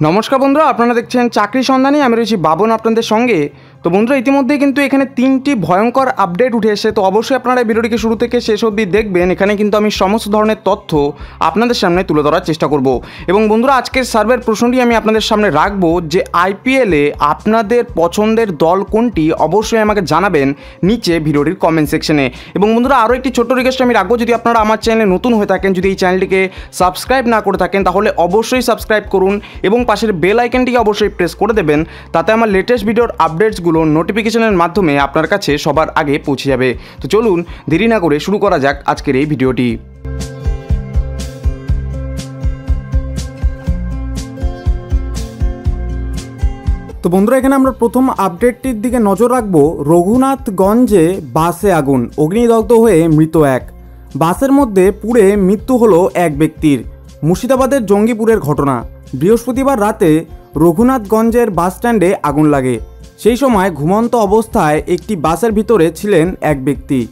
নমস্কার বন্ধুরা আপনারা দেখছেন চাকরি সন্ধানে আমি রয়েছি বাবন আপনাদের সঙ্গে। তো বন্ধুরা, ইতিমধ্যেই কিন্তু এখানে তিনটি ভয়ঙ্কর আপডেট উঠে এসেছে। তো অবশ্যই আপনারা ভিডিওটিকে শুরু থেকে শেষ অবধি দেখবেন। এখানে কিন্তু আমি সমস্ত ধরনের তথ্য আপনাদের সামনে তুলে ধরার চেষ্টা করব। এবং বন্ধুরা, আজকের সার্ভের প্রশ্নটি আমি আপনাদের সামনে রাখব যে আইপিএলে আপনাদের পছন্দের দল কোনটি? অবশ্যই আমাকে জানাবেন নিচে ভিডিওটির কমেন্ট সেকশনে এবং বন্ধুরা, আরও একটি ছোট্ট রিকোয়েস্ট আমি রাখব, যদি আপনারা আমার চ্যানেলে নতুন হয়ে থাকেন, যদি এই চ্যানেলটিকে সাবস্ক্রাইব না করে থাকেন, তাহলে অবশ্যই সাবস্ক্রাইব করুন। এবং পাশের বেল আইকনটিকে অবশ্যই প্রেস করে দেবেন। তাতে আমার লেটেস্ট ভিডিওর আপডেটসগুলো নোটিফিকেশনের মাধ্যমে আপনার কাছে সবার আগে পৌঁছে যাবে। তো চলুন, দেরি না করে শুরু করা যাক আজকের এই ভিডিওটি। তো বন্ধুরা, এখানে আমরা প্রথম আপডেটটির দিকে নজর রাখব। রঘুনাথগঞ্জে বাসে আগুন, অগ্নিদগ্ধ হয়ে মৃত এক। বাসের মধ্যে পুড়ে মৃত্যু হলো এক ব্যক্তির। মুর্শিদাবাদের জঙ্গিপুরের ঘটনা। বৃহস্পতিবার রাতে রঘুনাথগঞ্জের বাস স্ট্যান্ডে আগুন লাগে। সেই সময় ঘুমন্ত অবস্থায় একটি বাসের ভিতরে ছিলেন এক ব্যক্তি।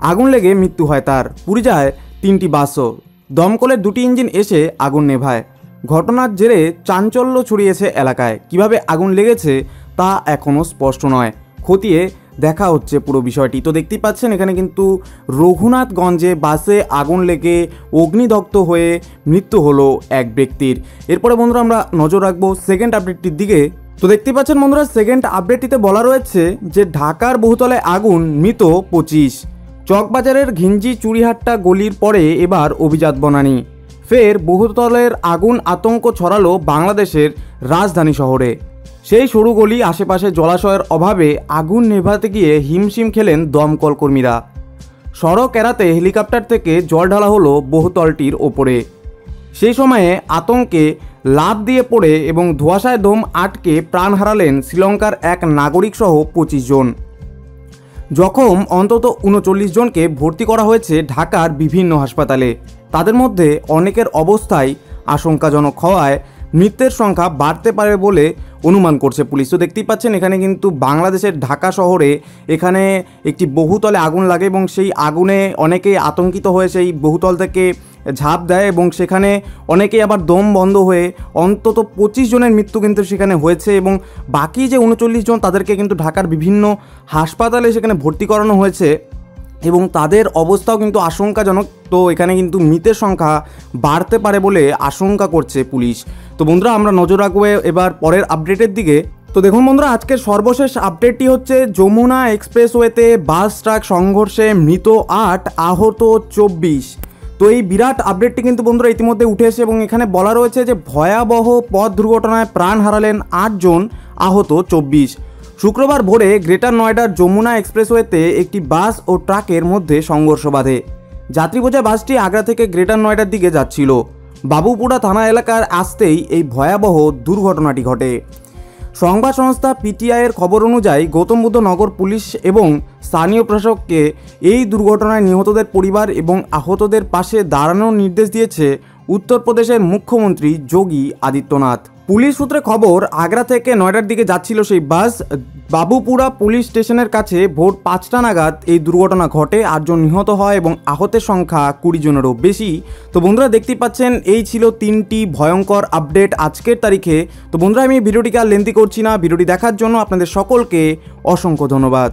আগুন লেগে মৃত্যু হয় তার। পুড়ে যায় তিনটি বাসও। দমকলের দুটি ইঞ্জিন এসে আগুন নেভায়। ঘটনার জেরে চাঞ্চল্য ছড়িয়েছে এলাকায়। কীভাবে আগুন লেগেছে তা এখনও স্পষ্ট নয়। খতিয়ে দেখা হচ্ছে পুরো বিষয়টি। তো দেখতেই পাচ্ছেন, এখানে কিন্তু রঘুনাথগঞ্জে বাসে আগুন লেগে অগ্নিদগ্ধ হয়ে মৃত্যু হলো এক ব্যক্তির। এরপরে বন্ধুরা আমরা নজর রাখব সেকেন্ড আপডেটটির দিকে। তো দেখতে পাচ্ছেন বন্ধুরা সেকেন্ড আপডেটটিতে বলা রয়েছে যে ঢাকার বহুতলে আগুন, মৃত পঁচিশ। চকবাজারের ঘিঞ্জি চুরিহাট্টা গলির পরে এবার অভিজাত বনানি। ফের বহুতলের আগুন আতঙ্ক ছড়ালো বাংলাদেশের রাজধানী শহরে। সেই সরু গলি আশেপাশে জলাশয়ের অভাবে আগুন নেভাতে গিয়ে হিমশিম খেলেন দমকল কর্মীরা সড়ক এড়াতে হেলিকপ্টার থেকে জল ঢালা হলো বহুতলটির ওপরে। সেই সময়ে আতঙ্কে লাভ দিয়ে পড়ে এবং ধোঁয়াশায় দম আটকে প্রাণ হারালেন শ্রীলঙ্কার এক নাগরিক সহ পঁচিশ জন। জখম অন্তত উনচল্লিশ জনকে ভর্তি করা হয়েছে ঢাকার বিভিন্ন হাসপাতালে। তাদের মধ্যে অনেকের অবস্থায় আশঙ্কাজনক হওয়ায় মৃত্যুর সংখ্যা বাড়তে পারে বলে অনুমান করছে পুলিশ। তো দেখতেই পাচ্ছেন, এখানে কিন্তু বাংলাদেশের ঢাকা শহরে এখানে একটি বহুতলে আগুন লাগে এবং সেই আগুনে অনেকে আতঙ্কিত হয়ে সেই বহুতল থেকে ঝাঁপ দেয় এবং সেখানে অনেকেই আবার দম বন্ধ হয়ে অন্তত পঁচিশ জনের মৃত্যু কিন্তু সেখানে হয়েছে এবং বাকি যে উনচল্লিশ জন তাদেরকে কিন্তু ঢাকার বিভিন্ন হাসপাতালে সেখানে ভর্তি করানো হয়েছে এবং তাদের অবস্থাও কিন্তু আশঙ্কাজনক। তো এখানে কিন্তু মৃতের সংখ্যা বাড়তে পারে বলে আশঙ্কা করছে পুলিশ। তো বন্ধুরা, আমরা নজর রাখব এবার পরের আপডেটের দিকে। তো দেখুন বন্ধুরা, আজকের সর্বশেষ আপডেটটি হচ্ছে যমুনা এক্সপ্রেসওয়েতে বাস ট্রাক সংঘর্ষে মৃত আট, আহত চব্বিশ। তো এই বিরাট আপডেটটি কিন্তু বন্ধুরা ইতিমধ্যে উঠে এসে এবং এখানে বলা রয়েছে যে ভয়াবহ পথ দুর্ঘটনায় প্রাণ হারালেন আটজন আহত চব্বিশ। শুক্রবার ভোরে গ্রেটার নয়ডার যমুনা এক্সপ্রেসওয়েতে একটি বাস ও ট্রাকের মধ্যে সংঘর্ষ বাধে। যাত্রী বোঝা বাসটি আগ্রা থেকে গ্রেটার নয়ডার দিকে যাচ্ছিল। বাবুপুরা থানা এলাকার আসতেই এই ভয়াবহ দুর্ঘটনাটি ঘটে। সংবাদ সংস্থা পিটিআইয়ের খবর অনুযায়ী গৌতম বুদ্ধ নগর পুলিশ এবং স্থানীয় প্রশাসককে এই দুর্ঘটনায় নিহতদের পরিবার এবং আহতদের পাশে দাঁড়ানোর নির্দেশ দিয়েছে উত্তরপ্রদেশের মুখ্যমন্ত্রী যোগী আদিত্যনাথ। পুলিশ সূত্রে খবর, আগ্রা থেকে নয়ডার দিকে যাচ্ছিল সেই বাস। বাবুপুরা পুলিশ স্টেশনের কাছে ভোর পাঁচটা নাগাদ এই দুর্ঘটনা ঘটে। আটজন নিহত হয় এবং আহতের সংখ্যা কুড়ি জনেরও বেশি। তো বন্ধুরা, দেখতেই পাচ্ছেন, এই ছিল তিনটি ভয়ঙ্কর আপডেট আজকের তারিখে। তো বন্ধুরা, আমি ভিডিওটিকে আর লেন্দি করছি না। ভিডিওটি দেখার জন্য আপনাদের সকলকে অসংখ্য ধন্যবাদ।